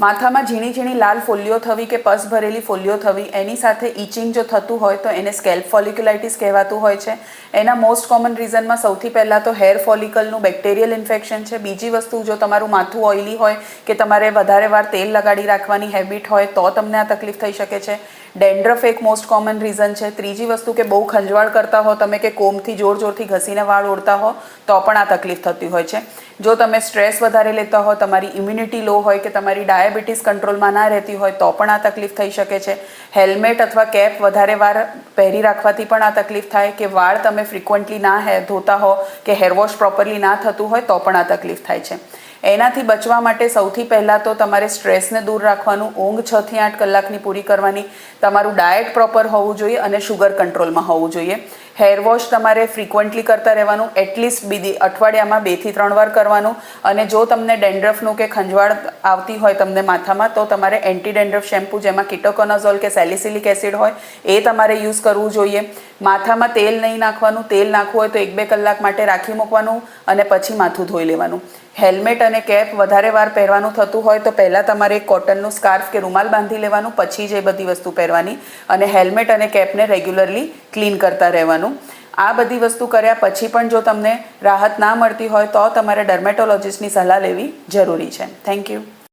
માથામાં ઝીણી ઝીણી લાલ ફોલ્લીઓ થવી કે પસ ભરેલી ફોલ્લીઓ થવી, એની સાથે ઇચિંગ જો થતું હોય તો એને સ્કેલ્પ ફોલિક્યુલાઇટિસ કહેવાતું હોય છે. એના મોસ્ટ કોમન રીઝનમાં સૌથી પહેલાં તો હેર ફોલિકલનું બેક્ટેરિયલ ઇન્ફેક્શન છે. બીજી વસ્તુ, જો તમારું માથું ઓઇલી હોય કે તમારે વધારે વાર તેલ લગાડી રાખવાની હેબિટ હોય તો તમને આ તકલીફ થઈ શકે છે. ડેન્ડ્રફ એક મોસ્ટ કોમન રીઝન છે. ત્રીજી વસ્તુ કે બહુ ખંજવાળ કરતા હો, તમે કે કોમથી જોર જોરથી ઘસીને વાળ ઓળતા હો, તો પણ આ તકલીફ થતી હોય છે. જો તમે સ્ટ્રેસ વધારે લેતા હો, તમારી ઇમ્યુનિટી લો હોય કે તમારી ડાયાબિટીસ કંટ્રોલમાં ના રહેતી હોય તો પણ આ તકલીફ થઈ શકે છે. હેલ્મેટ અથવા કેપ વધારે વાર પહેરી રાખવાથી પણ આ તકલીફ થાય કે વાળ તમે ફ્રિકવન્ટલી ના હે, ધોતા હો કે હેરવોશ પ્રોપરલી ના થતું હોય તો પણ આ તકલીફ થાય છે. એનાથી બચવા માટે સૌથી પહેલાં તો તમારે સ્ટ્રેસને દૂર રાખવાનું, ઊંઘ છ થી આઠ કલાકની પૂરી કરવાની, તમારું ડાયટ પ્રોપર હોવું જોઈએ અને શુગર કંટ્રોલમાં હોવું જોઈએ. હેર વોશ તમારે ફ્રિકવન્ટલી કરતા રહેવાનું એટલીસ્ટ બીજી અઠવાડિયામાં બેથી ત્રણ વાર કરવાનું. અને જો તમને ડેન્ડ્રફનું કે ખંજવાળ આવતી હોય તમને માથામાં, તો તમારે એન્ટી ડેન્ડ્રફ શેમ્પૂ જેમાં કિટોકોનાઝોલ કે સેલિસિલિક એસિડ હોય, એ તમારે યુઝ કરવું જોઈએ. માથામાં તેલ નહીં નાખવાનું, તેલ નાખવું હોય તો એક બે કલાક માટે રાખી મૂકવાનું અને પછી માથું ધોઈ લેવાનું. હેલ્મેટ અને કેપ વધારે વાર પહેરવાનું થતું હોય તો પહેલાં તમારે એક કોટનનું સ્કાર્ફ કે રૂમાલ બાંધી લેવાનું, પછી જ એ બધી વસ્તુ પહેરવાની. અને હેલ્મેટ અને કેપને રેગ્યુલરલી ક્લીન કરતા રહેવાનું. આ બધી વસ્તુ કર્યા પછી પણ જો તમને રાહત ના મળતી હોય તો તમારે ડર્મેટોલોજિસ્ટની સલાહ લેવી જરૂરી છે. Thank you